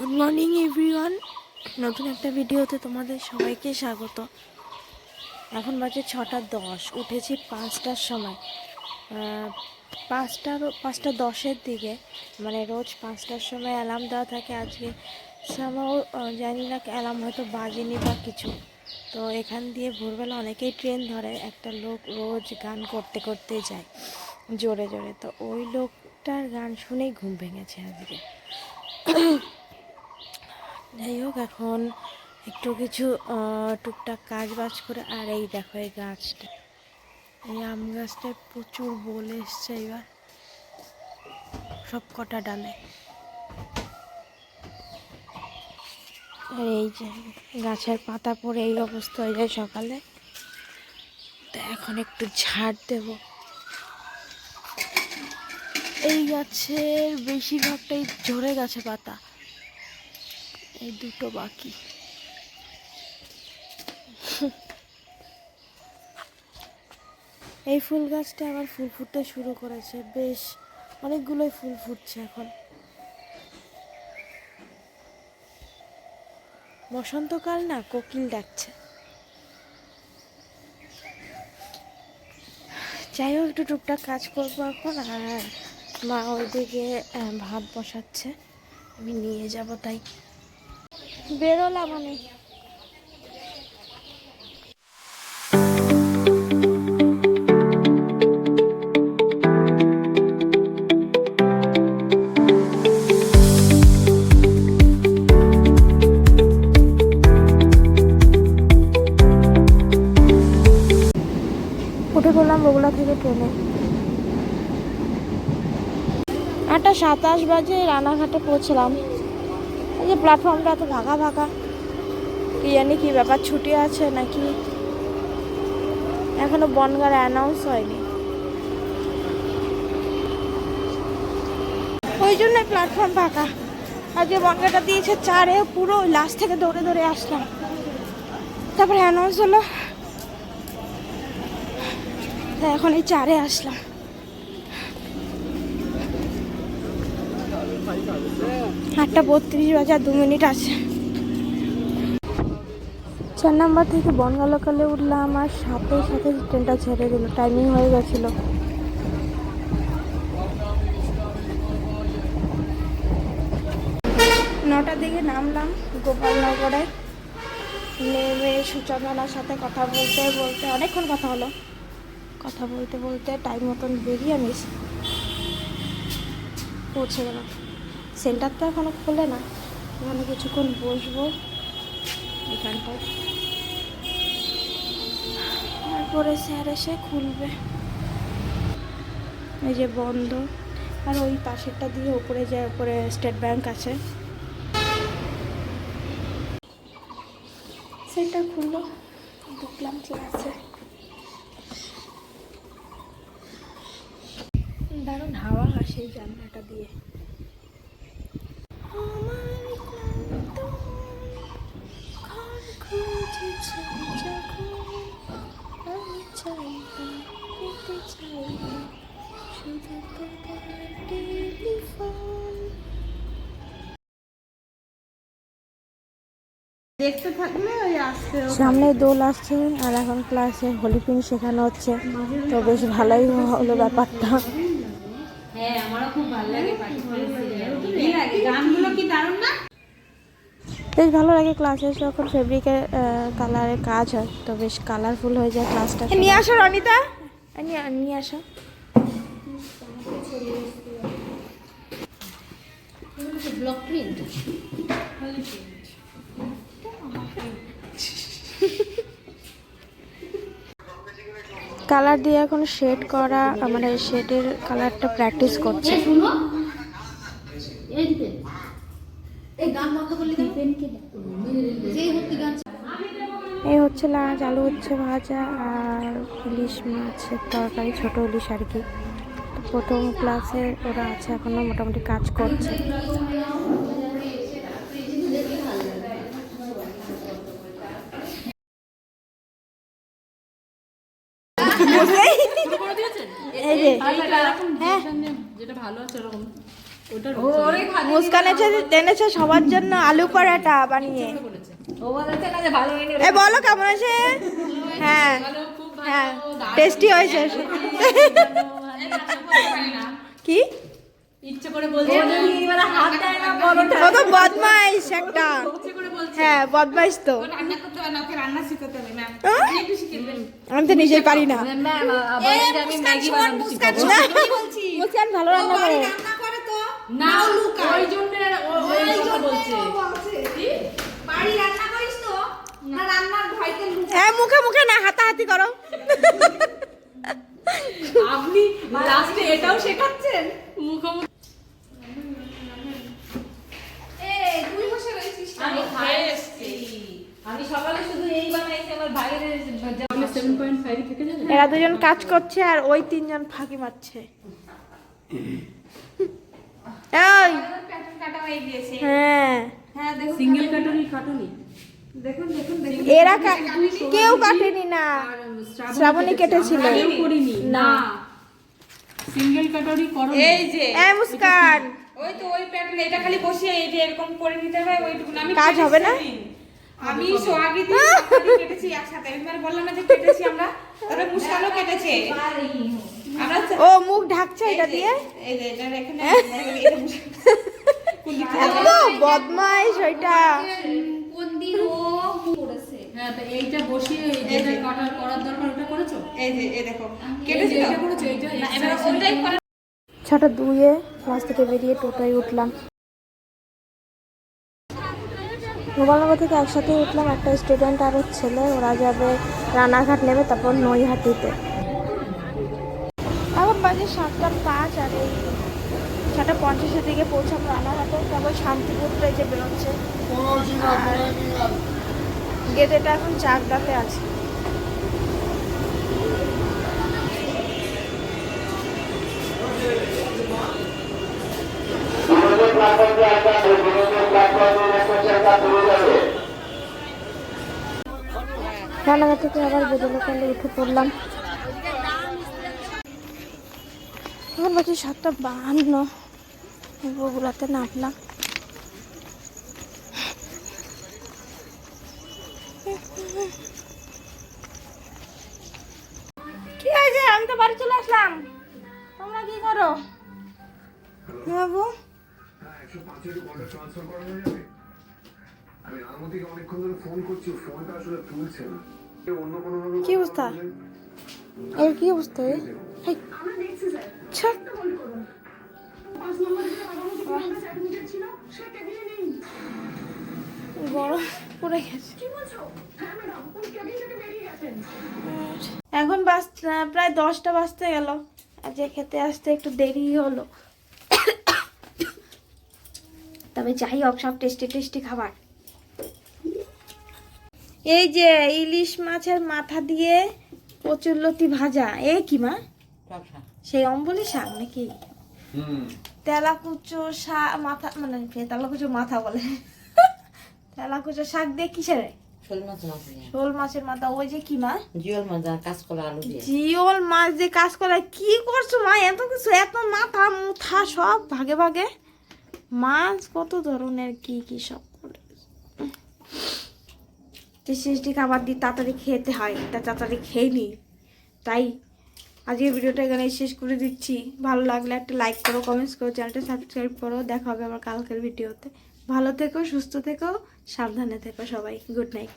Good morning everyone নতুন একটা ভিডিওতে তোমাদের সবাইকে স্বাগত। এখন বাজে ছটা দশ, উঠেছি পাঁচটার সময়। পাঁচটার পাঁচটা দশের দিকে মানে রোজ পাঁচটার সময় অ্যালার্ম দেওয়া থাকে। আজকে সামাও জানি না অ্যালার্ম হয়তো বাজেনি বা কিছু। তো এখান দিয়ে ভোরবেলা অনেকেই ট্রেন ধরে, একটা লোক রোজ গান করতে করতে যায়, জোরে জোরে। তো ওই লোকটার গান শুনেই ঘুম ভেঙেছে আজকে। যাই হোক, এখন একটু কিছু টুকটাক কাজ বাজ করে, আর এই দেখো এই গাছটা। এই আম গাছটায় প্রচুর বলে এসছে এবার। সব কটা ডালে। এই যে গাছের পাতা পড়ে, এই অবস্থা হয়ে যায় সকালে। তো এখন একটু ঝাড় দেব। এই গাছের বেশিরভাগটাই ঝরে গেছে পাতা। এই দুটো বাকি। এই ফুল গাছটা আবার ফুল ফুটতে শুরু করেছে, বেশ অনেকগুলোই ফুল ফুটছে এখন। বসন্তকাল না কোকিল ডাকছে। যাই হোক, একটু টুকটাক কাজ করব এখন, আর মা ওইদিকে ভাত বসাচ্ছে। আমি নিয়ে যাব তাই। বেরোলাম আমি। উঠে পড়লাম থেকে ট্রেনে। আটটা সাতাশ বাজে রানাঘাটে পৌঁছলাম। এই যে প্ল্যাটফর্মটা এত ফাঁকা ফাঁকা কি জানি কি ব্যাপার ছুটি আছে নাকি? এখনও বনগার অ্যানাউন্স হয়নি। ওই জন্য প্ল্যাটফর্ম ফাঁকা আজকে বনগাটা দিয়েছে চারে, পুরো লাস্ট থেকে দৌড়ে দৌড়ে আসলাম। তারপরে অ্যানাউন্স হলো। এখন এই চারে আসলাম। আটটা বত্রিশ বাজে আর দু মিনিট আছে। চার নাম্বার থেকে বনগা লোকালে উঠলাম আর সাথে সাথে ট্রেনটা ছেড়ে দিল। টাইমিং হয়ে গেছিল। নটার দিকে নামলাম গোপালনগরে। নেমে সূচনার সাথে কথা বলতে বলতে অনেকক্ষণ কথা হলো। কথা বলতে বলতে টাইম মতন বেরিয়ে আমি পৌঁছে গেলাম। সেন্টার তো এখনও খোলে না। এখানে কিছুক্ষণ বসবো এখানটায়। তারপরে স্যার এসে খুলবে। এই যে বন্ধ। আর ওই পাশেরটা দিয়ে ওপরে যায় উপরে স্টেট ব্যাংক আছে। সেন্টার খুললো। ঢুকলাম ক্লাসে দারুণ হাওয়া আসে জানলাটা দিয়ে। সামনে দোল আসছে আর এখন ক্লাসে হোলিপিন শেখানো হচ্ছে। তো বেশ ভালোই হলো ব্যাপারটা। হ্যাঁ আমারও খুব ভালো লাগে গানগুলো কি দারুণ না? বেশ ভালো লাগে ক্লাসে যখন ফেব্রিকের কালারের কাজ হয় তো বেশ কালারফুল হয়ে যায় ক্লাসটা। নিয়ে আসো রনিতা। নিয়ে আসো। ব্লক প্রিন্ট কালার দিয়ে এখন শেড করা মানে শেডের কালারটা প্র্যাকটিস করছে। এই এই হচ্ছে এই লাঞ্চ আলু হচ্ছে ভাজা আর ইলিশ মাছের তরকারি ছোট ইলিশ আর কি। প্রথম ক্লাসে ওরা আছে এখনও মোটামুটি কাজ করছে। হ্যাঁ। মুস্কান এনেছে সবার জন্য আলু পরাটা বানিয়ে। এ বলো কেমন আছে? হ্যাঁ হ্যাঁ টেস্টি হয়েছে। কি? ইচ্ছে করে বলছে হাত দেয় না বড়টা। ও তো বদমাইশ একটা হ্যাঁ বদমাইশ তো। রান্না করতে পারে না ওকে রান্না শিখাতে হবে ম্যাম একটু শিখিয়ে দেবেন আমি তো নিজেই পারি না। ম্যাম আমি ম্যাগি বানাবো শিখাবো। না, মুস্কান ভালো রান্না করে। রান্না করে তো। না ওই জন্য ওই কথা বলছে। বাড়ি রান্না করিস তো না রান্নার ভয়তে লুক হ্যাঁ মুখে মুখে না হাতাহাতি করো। আপনি লাস্টে এটাও শেখাচ্ছেন? মুখোমুখি এরা দুজন কাজ করছে আর ওই তিনজন ফাঁকি মারছে। এই! প্যাটার্ন কাটা হয়ে হ্যাঁ। হ্যাঁ সিঙ্গেল কাটুনি কাটুনি। এরা কেউ কাটেনি না। শ্রাবণী কেটেছিল। না। সিঙ্গেল কাটুনি করো এই যে। মুস্কান। ওই তো ওই প্যাটার্ন এটা খালি বসিয়ে এই যে এরকম করে নিতে হবে ওইটুকু আমি কাজ হবে না? আমি দিয়ে কেটেছি একসাথে। মানে বললাম না যে কেটেছি আমরা। তারপরে মুস্কানও কেটেছে। ও মুখ ঢাকছে এটা দিয়ে? এই যে এটা এখানে এটা বদমাইশ ওইটা কোন দিন ও করেছে হ্যাঁ তো এইটা বসিয়ে যেটা কাটার করার দরকার ওটা করেছ? এই যে এই দেখো। এই কেটেছি যে তো? এটা করেছ এইটা এবার ওটাই ছটা দুয়ে ক্লাস থেকে বেরিয়ে টোটোয় উঠলাম। গোপালনগর থেকে একসাথে উঠলাম একটা স্টুডেন্ট আর ছেলে। ওরা যাবে রানাঘাট নেবে তারপর নৈহাটিতে। এখন বাজে সাতটা পাঁচ আর এই ছটা পঞ্চাশের দিকে পৌঁছাবো রানাঘাটে। তারপর শান্তিপুরটা এই যে বেরোচ্ছে। গেটেটা এখন চাকদাতে আছে। রানাঘাট থেকে আবার বেদলোকালে উঠে পড়লাম। এখন বাকি সাতটা বাহান্ন। বগুড়াতে নামলাম। ভাবে কি অবস্থা? এর কি অবস্থা এ? হেই, ছাড়। গরম পড়ে গেছে এখন বাস প্রায় দশটা বাজতে গেল যে খেতে আসতে একটু দেরি হলো। তবে যাই হোক সব টেস্টি টেস্টি খাবার। এই যে ইলিশ মাছের মাথা দিয়ে কচুরলতি ভাজা এ কি মা? সেই অম্বলি শাক নাকি? তেলাকুচো শাক মাথা মানে তেলাকুচো মাথা বলে? তেলাকুচো শাক দিয়ে কিসের? শোল মাছের মাথা ওই যে কি মা? জিওল মাছ কাঁচকলা আলু জিওল মাছ দিয়ে কাজ করে কি করছ মা? এত কিছু এত মাথা মুথা সব ভাগে ভাগে। মাছ কত ধরনের কি কি সব টেস্টি খাবার দিয়ে তাড়াতাড়ি খেতে হয় তা তাড়াতাড়ি খেয়ে নি। তাই আজকের ভিডিওটা এখানে শেষ করে দিচ্ছি। ভালো লাগলে একটা লাইক করো কমেন্টস করো চ্যানেলটা সাবস্ক্রাইব করো। দেখা হবে আবার কালকের ভিডিওতে। ভালো থেকো সুস্থ থেকো সাবধানে থেকো সবাই। Good night.